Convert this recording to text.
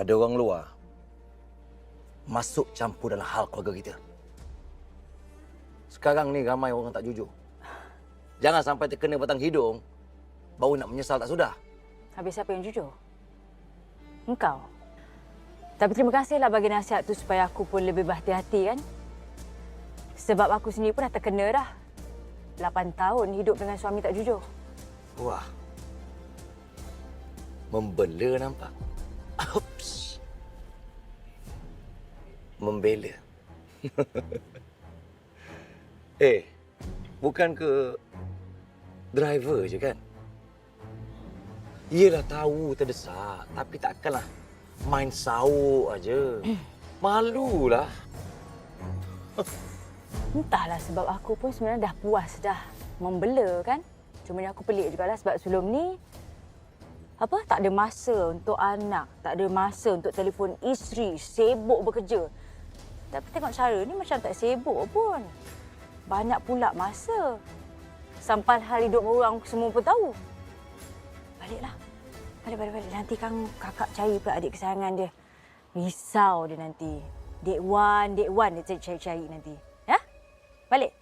ada orang luar masuk campur dalam hal keluarga kita. Sekarang ni ramai orang tak jujur. Jangan sampai terkena batang hidung, baru nak menyesal tak sudah. Habis siapa yang jujur? Engkau. Tapi terima kasihlah bagi nasihat tu supaya aku pun lebih berhati-hati kan. Sebab aku sendiri pun dah terkena dah. 8 tahun hidup dengan suami tak jujur. Wah. Membela nampak. Membela. eh, bukan ke driver je kan? Yelah tahu terdesak, tapi takkanlah main sauk aja. Malulah. Entahlah sebab aku pun sebenarnya dah puas dah membela kan. Cuma aku pelik jugalah sebab sebelum ni apa tak ada masa untuk anak, tak ada masa untuk telefon isteri, sibuk bekerja. Tapi tengok cara ni macam tak sibuk pun. Banyak pula masa. Sampai hal hidup orang semua pun tahu. Baliklah. Balik, balik, balik. Nanti kan kakak cari pula adik kesayangan dia. Risau dia nanti. Dek Wan, Dek Wan dia cari-cari nanti. Ya? Balik.